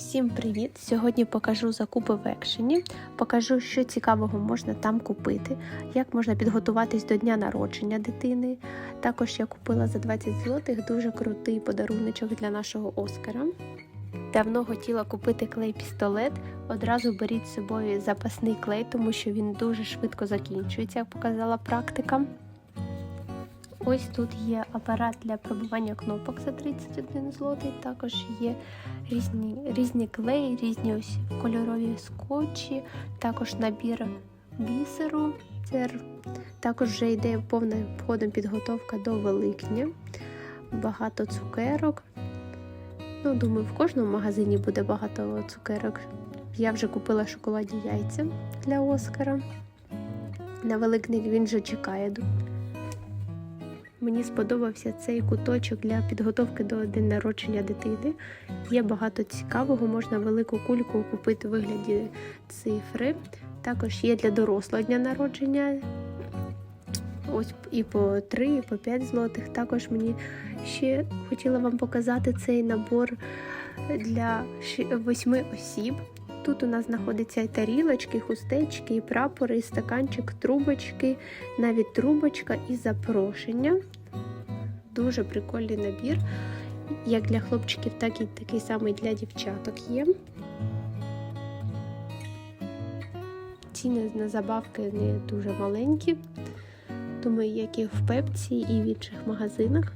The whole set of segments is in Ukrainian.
Всім привіт! Сьогодні покажу закупи в екшені, покажу, що цікавого можна там купити, як можна підготуватись до дня народження дитини. Також я купила за 20 злотих дуже крутий подаруночок для нашого Оскара. Давно хотіла купити клей-пістолет. Одразу беріть з собою запасний клей, тому що він дуже швидко закінчується, як показала практика. Ось тут є апарат для пробування кнопок за 31 злотий. Також є різні різні клеї, різні ось кольорові скотчі, також набір бісеру. Також вже йде повним ходом підготовка до Великдня. Багато цукерок. Ну, думаю, в кожному магазині буде багато цукерок. Я вже купила шоколадні яйця для Оскара. На Великдень він вже чекає. Мені сподобався цей куточок для підготовки до день народження дитини. Є багато цікавого, можна велику кульку купити у вигляді цифри. Також є для дорослого дня народження. Ось і по 3, і по 5 злотих. Також мені ще хотіла вам показати цей набор для 8 осіб. Тут у нас знаходяться і тарілочки, і хустечки, і прапори, і стаканчик, трубочки, навіть трубочка і запрошення. Дуже прикольний набір. Як для хлопчиків, так і такий самий для дівчаток є. Ціни на забавки не дуже маленькі, думаю, як і в пепці, і в інших магазинах.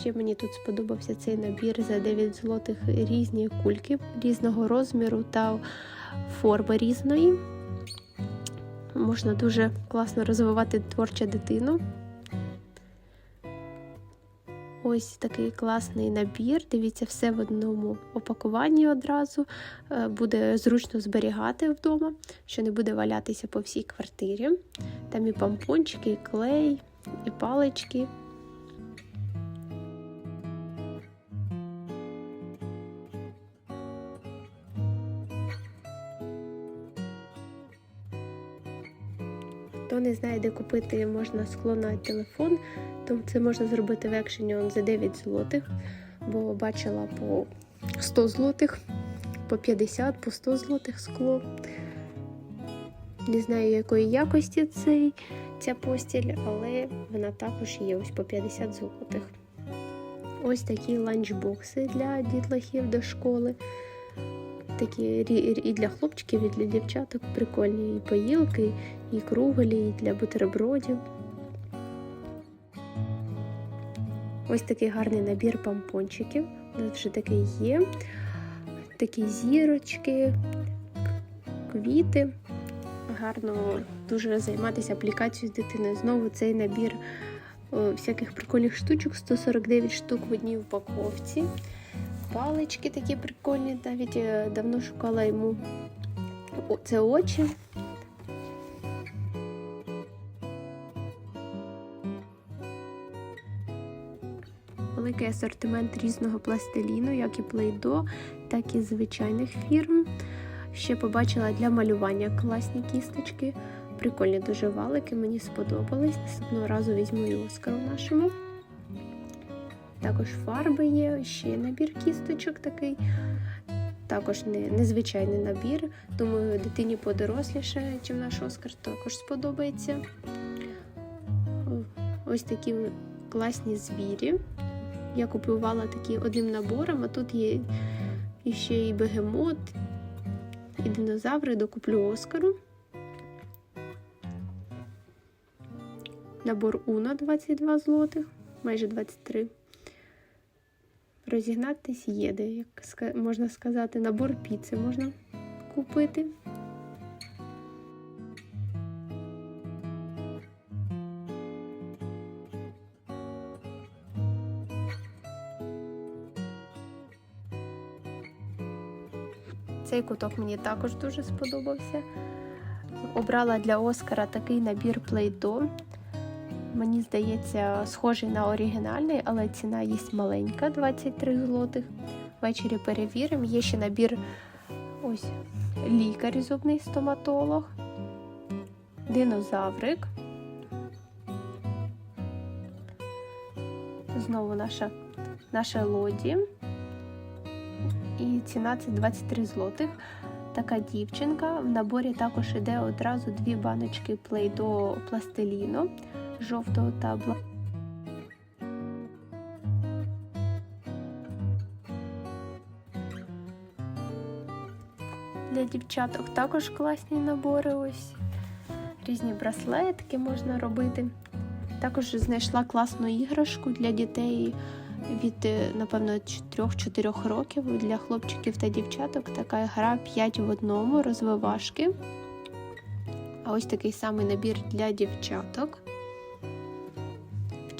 Ще мені тут сподобався цей набір за 9 злотих різні кульки різного розміру та форми різної. Можна дуже класно розвивати творчу дитину. Ось такий класний набір. Дивіться, все в одному опакуванні одразу. Буде зручно зберігати вдома, що не буде валятися по всій квартирі. Там і помпончики, і клей, і палички. Хто не знає, де купити можна скло на телефон, то це можна зробити в екшені за 9 злотих, бо бачила по 100 злотих, по 50, по 100 злотих скло. Не знаю, якої якості цей, ця постіль, але вона також є ось по 50 злотих. Ось такі ланчбокси для дітлахів до школи. Такі і для хлопчиків, і для дівчаток прикольні і поїлки, і круглі, і для бутербродів. Ось такий гарний набір помпончиків. Нас вже такий є. Такі зірочки, квіти. Гарно дуже займатися аплікацією з дитиною. Знову цей набір о, всяких прикольних штучок, 149 штук в одній упаковці. Палички такі прикольні, навіть давно шукала йому це очі. Великий асортимент різного пластиліну, як і плейдо, так і звичайних фірм. Ще побачила для малювання класні кісточки. Прикольні дуже валики, мені сподобались. Наступного разу візьму і Оскару нашому. Також фарби є, ще набір кісточок такий. Також не, незвичайний набір. Думаю, дитині подоросліше, чим наш Оскар, також сподобається. Ось такі класні звірі. Я купувала такі одним набором, а тут є ще і бегемот, і динозаври докуплю Оскару. Набор Уна 22 злотих, майже 23. Розігнатись є де, як можна сказати, набор піци можна купити. Цей куток мені також дуже сподобався. Обрала для Оскара такий набір плейдо. Мені здається, схожий на оригінальний, але ціна є маленька 23 злотих. Ввечері перевіримо. Є ще набір ось лікар, зубний стоматолог, динозаврик. Знову наша наша лоді. І ціна це 23 злотих. Така дівчинка. В наборі також іде одразу дві баночки плейдо пластиліну жовтого та бла. Для дівчаток також класні набори. Ось різні браслетки можна робити. Також знайшла класну іграшку для дітей від, е, напевно, 3-4 років для хлопчиків та дівчаток. Така гра 5 в одному, розвивашки. А ось такий самий набір для дівчаток.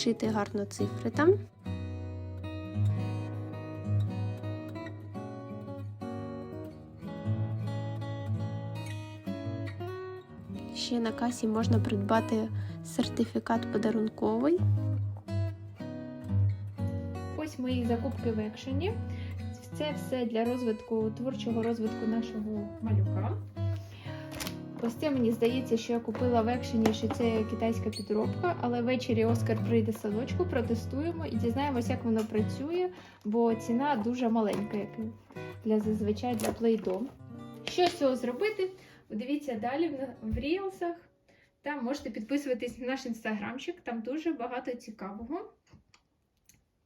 Вчити гарно цифри там. Ще на касі можна придбати сертифікат подарунковий. Ось мої закупки в екшені. Це все для розвитку, творчого розвитку нашого малюка. Ось це мені здається, що я купила в екшені, що це китайська підробка, але ввечері Оскар прийде садочку, протестуємо і дізнаємося, як воно працює, бо ціна дуже маленька, як для зазвичай для Play-Doh. Що з цього зробити? Дивіться далі в рілсах. Там можете підписуватись на наш інстаграмчик, там дуже багато цікавого.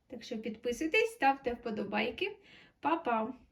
Так що підписуйтесь, ставте вподобайки. Па-па!